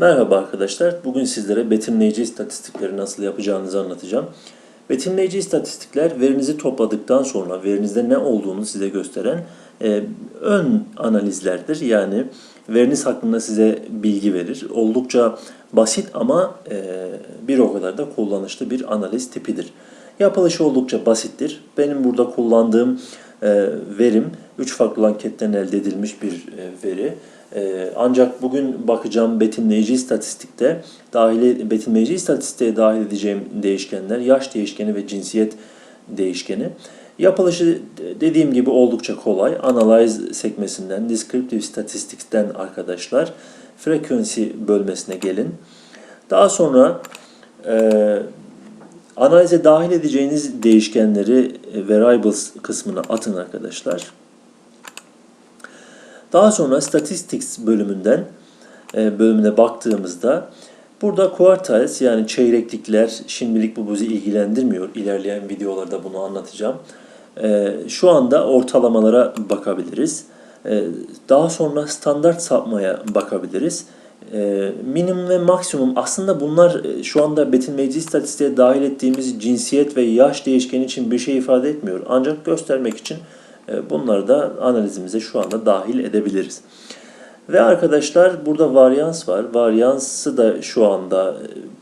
Merhaba arkadaşlar. Bugün sizlere betimleyici istatistikleri nasıl yapacağınızı anlatacağım. Betimleyici istatistikler verinizi topladıktan sonra verinizde ne olduğunu size gösteren e, ön analizlerdir. Yani veriniz hakkında size bilgi verir. Oldukça basit ama e, bir o kadar da kullanışlı bir analiz tipidir. Yapılışı oldukça basittir. Benim burada kullandığım e, verim 3 farklı anketten elde edilmiş bir e, veri. E, ancak bugün bakacağım betimleyici istatistikte dahil betimleyici istatistiğe dahil edeceğim değişkenler yaş değişkeni ve cinsiyet değişkeni. Yapılışı dediğim gibi oldukça kolay. Analyze sekmesinden, Descriptive Statistics'ten arkadaşlar frequency bölmesine gelin. Daha sonra e, analize dahil edeceğiniz değişkenleri e, variables kısmına atın arkadaşlar. Daha sonra Statistics bölümünden e, bölümüne baktığımızda burada quartiles yani çeyreklikler şimdilik bu bizi ilgilendirmiyor. İlerleyen videolarda bunu anlatacağım. E, Şu anda ortalamalara bakabiliriz. E, Daha sonra standart sapmaya bakabiliriz. Minimum ve maksimum aslında bunlar şu anda betimleyici istatistiğe dahil ettiğimiz cinsiyet ve yaş değişkeni için bir şey ifade etmiyor. Ancak göstermek için bunları da analizimize şu anda dahil edebiliriz. Ve arkadaşlar burada varyans var. Varyansı da şu anda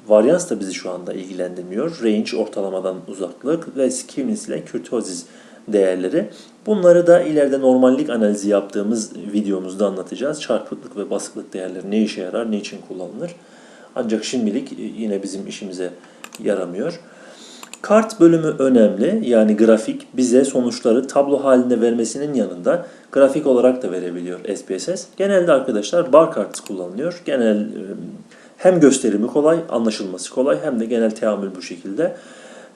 varyans da bizi şu anda ilgilendirmiyor. Range ortalamadan uzaklık ve skewness ile kurtozis değerleri. Bunları da ileride normallik analizi yaptığımız videomuzda anlatacağız. Çarpıklık ve basıklık değerleri ne işe yarar, ne için kullanılır. Ancak şimdilik yine bizim işimize yaramıyor. Kart bölümü önemli. Yani grafik bize sonuçları tablo halinde vermesinin yanında grafik olarak da verebiliyor SPSS. Genelde arkadaşlar bar kart kullanılıyor. Genel e, hem gösterimi kolay, anlaşılması kolay hem de genel teamül bu şekilde.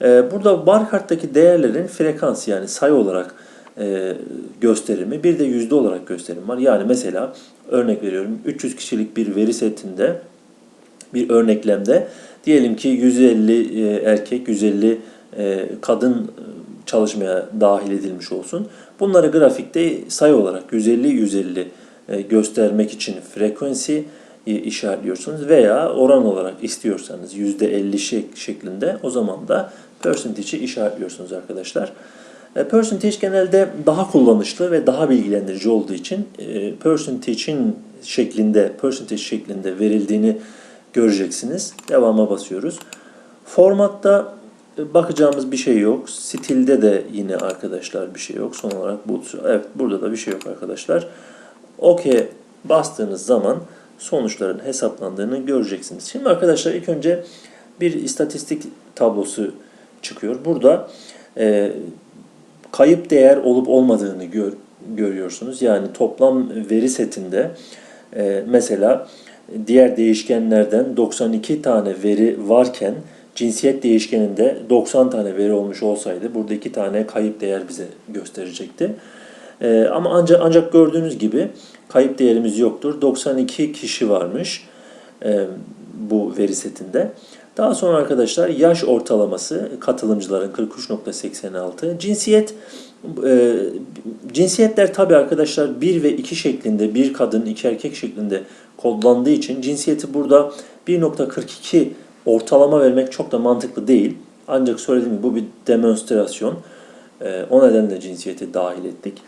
E, burada bar karttaki değerlerin frekans yani sayı olarak e, gösterimi bir de yüzde olarak gösterim var. Yani mesela örnek veriyorum 300 kişilik bir veri setinde bir örneklemde diyelim ki 150 e, erkek, 150 e, kadın çalışmaya dahil edilmiş olsun. Bunları grafikte sayı olarak 150-150 e, göstermek için frequency işaretliyorsunuz veya oran olarak istiyorsanız %50 şek şeklinde o zaman da percentage'i işaretliyorsunuz arkadaşlar. Percentage genelde daha kullanışlı ve daha bilgilendirici olduğu için percentage'in şeklinde, percentage şeklinde verildiğini göreceksiniz. Devama basıyoruz. Formatta bakacağımız bir şey yok. Stilde de yine arkadaşlar bir şey yok. Son olarak bu. Evet burada da bir şey yok arkadaşlar. OK bastığınız zaman sonuçların hesaplandığını göreceksiniz. Şimdi arkadaşlar ilk önce bir istatistik tablosu çıkıyor. Burada e, kayıp değer olup olmadığını gör, görüyorsunuz. Yani toplam veri setinde e, mesela diğer değişkenlerden 92 tane veri varken cinsiyet değişkeninde 90 tane veri olmuş olsaydı burada iki tane kayıp değer bize gösterecekti. Ee, ama ancak ancak gördüğünüz gibi kayıp değerimiz yoktur. 92 kişi varmış e, bu veri setinde. Daha sonra arkadaşlar yaş ortalaması katılımcıların 43.86. Cinsiyet e, cinsiyetler tabi arkadaşlar 1 ve 2 şeklinde bir kadın iki erkek şeklinde kodlandığı için cinsiyeti burada 1.42 ortalama vermek çok da mantıklı değil. Ancak söylediğim gibi bu bir demonstrasyon. E, o nedenle cinsiyeti dahil ettik.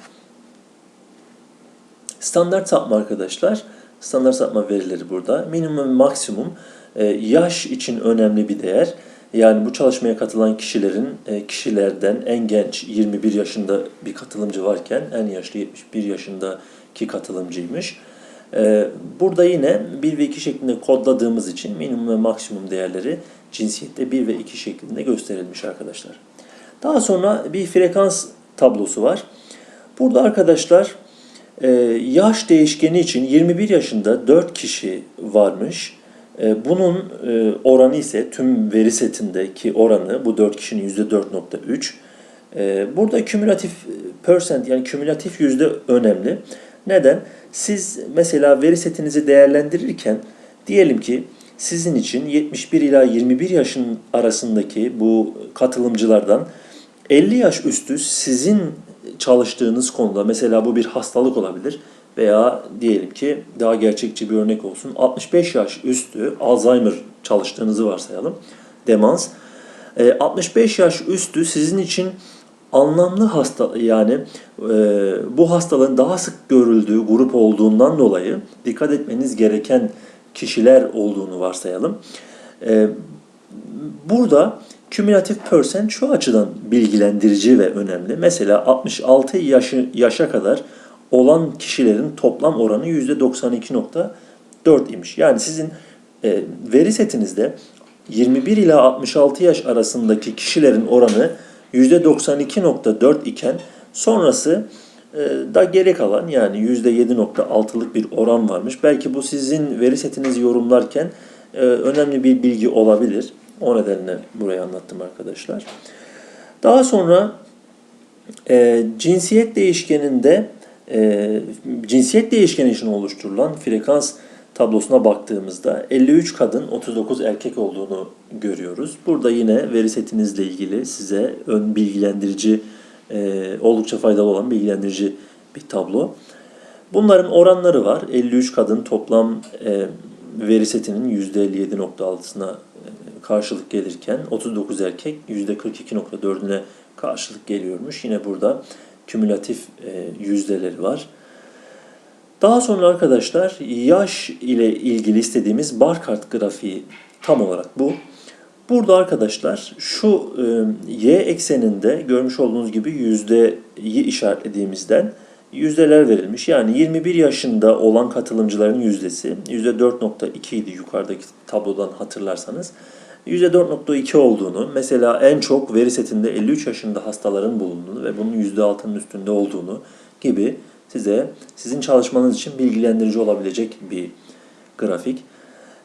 Standart sapma arkadaşlar. Standart sapma verileri burada. Minimum maksimum e, yaş için önemli bir değer. Yani bu çalışmaya katılan kişilerin e, kişilerden en genç 21 yaşında bir katılımcı varken en yaşlı 71 yaşındaki katılımcıymış. E, burada yine 1 ve 2 şeklinde kodladığımız için minimum ve maksimum değerleri cinsiyette 1 ve 2 şeklinde gösterilmiş arkadaşlar. Daha sonra bir frekans tablosu var. Burada arkadaşlar yaş değişkeni için 21 yaşında 4 kişi varmış. E, bunun e, oranı ise tüm veri setindeki oranı bu 4 kişinin %4.3. E, burada kümülatif percent yani kümülatif yüzde önemli. Neden? Siz mesela veri setinizi değerlendirirken diyelim ki sizin için 71 ila 21 yaşın arasındaki bu katılımcılardan 50 yaş üstü sizin çalıştığınız konuda mesela bu bir hastalık olabilir veya diyelim ki daha gerçekçi bir örnek olsun 65 yaş üstü Alzheimer çalıştığınızı varsayalım. Demans. E, 65 yaş üstü sizin için anlamlı hasta yani e, bu hastalığın daha sık görüldüğü grup olduğundan dolayı dikkat etmeniz gereken kişiler olduğunu varsayalım. E, burada kümülatif percent şu açıdan bilgilendirici ve önemli. Mesela 66 yaşı, yaşa kadar olan kişilerin toplam oranı %92.4 imiş. Yani sizin e, veri setinizde 21 ila 66 yaş arasındaki kişilerin oranı %92.4 iken sonrası e, da geri kalan yani %7.6'lık bir oran varmış. Belki bu sizin veri setinizi yorumlarken e, önemli bir bilgi olabilir. O nedenle burayı anlattım arkadaşlar. Daha sonra e, cinsiyet değişkeninde e, cinsiyet değişkeni için oluşturulan frekans tablosuna baktığımızda 53 kadın 39 erkek olduğunu görüyoruz. Burada yine veri setinizle ilgili size ön bilgilendirici e, oldukça faydalı olan bilgilendirici bir tablo. Bunların oranları var. 53 kadın toplam e, veri setinin %57.6'sına e, karşılık gelirken 39 erkek %42.4'üne karşılık geliyormuş. Yine burada kümülatif e, yüzdeleri var. Daha sonra arkadaşlar yaş ile ilgili istediğimiz Barkart grafiği tam olarak bu. Burada arkadaşlar şu e, y ekseninde görmüş olduğunuz gibi yüzdeyi işaretlediğimizden yüzdeler verilmiş. Yani 21 yaşında olan katılımcıların yüzdesi %4.2 idi yukarıdaki tablodan hatırlarsanız. %4.2 olduğunu, mesela en çok veri setinde 53 yaşında hastaların bulunduğunu ve bunun %6'nın üstünde olduğunu gibi size sizin çalışmanız için bilgilendirici olabilecek bir grafik.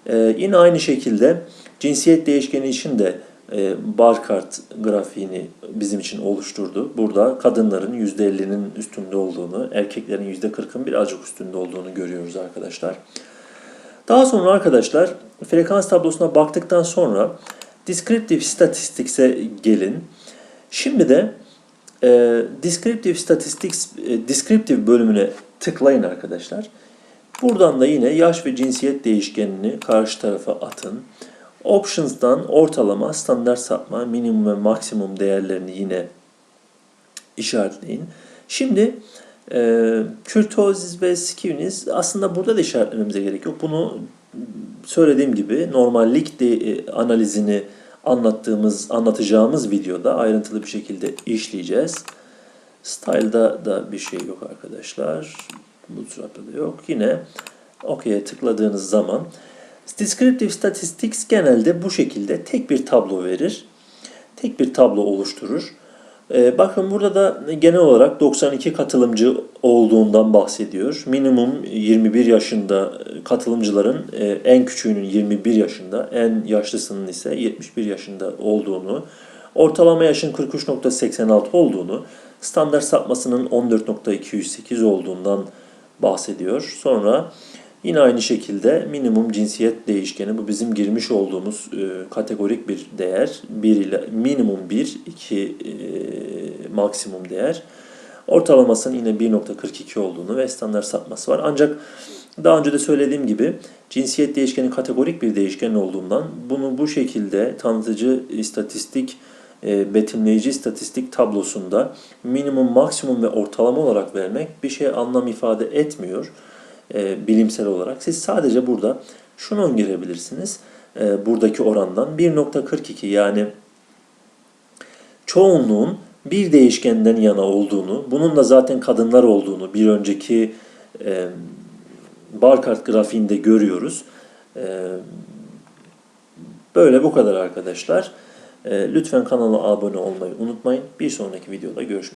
Ee, yine aynı şekilde cinsiyet değişkeni için de e, Barkart grafiğini bizim için oluşturdu. Burada kadınların %50'nin üstünde olduğunu, erkeklerin %40'ın birazcık üstünde olduğunu görüyoruz arkadaşlar. Daha sonra arkadaşlar frekans tablosuna baktıktan sonra descriptive statistics'e gelin. Şimdi de e, descriptive statistics e, descriptive bölümüne tıklayın arkadaşlar. Buradan da yine yaş ve cinsiyet değişkenini karşı tarafa atın. Options'dan ortalama, standart sapma, minimum ve maksimum değerlerini yine işaretleyin. Şimdi e, kürtozis ve skivnis aslında burada da işaretlememize gerek yok. Bunu söylediğim gibi normallik de, e, analizini anlattığımız, anlatacağımız videoda ayrıntılı bir şekilde işleyeceğiz. Style'da da bir şey yok arkadaşlar. Bootstrap'ta da yok. Yine OK'ye tıkladığınız zaman Descriptive Statistics genelde bu şekilde tek bir tablo verir. Tek bir tablo oluşturur. Ee, bakın burada da genel olarak 92 katılımcı olduğundan bahsediyor. Minimum 21 yaşında katılımcıların e, en küçüğünün 21 yaşında, en yaşlısının ise 71 yaşında olduğunu, ortalama yaşın 43.86 olduğunu, standart sapmasının 14.208 olduğundan bahsediyor. Sonra yine aynı şekilde minimum cinsiyet değişkeni bu bizim girmiş olduğumuz e, kategorik bir değer. 1 ile minimum 1, 2 e, maksimum değer. Ortalamasının yine 1.42 olduğunu ve standart sapması var. Ancak daha önce de söylediğim gibi cinsiyet değişkeni kategorik bir değişken olduğundan bunu bu şekilde tanıtıcı istatistik e, betimleyici istatistik tablosunda minimum, maksimum ve ortalama olarak vermek bir şey anlam ifade etmiyor e, bilimsel olarak. Siz sadece burada şunu öngörebilirsiniz e, buradaki orandan 1.42 yani çoğunluğun bir değişkenden yana olduğunu, bunun da zaten kadınlar olduğunu bir önceki e, barkart grafiğinde görüyoruz. E, böyle bu kadar arkadaşlar. E, lütfen kanala abone olmayı unutmayın. Bir sonraki videoda görüşmek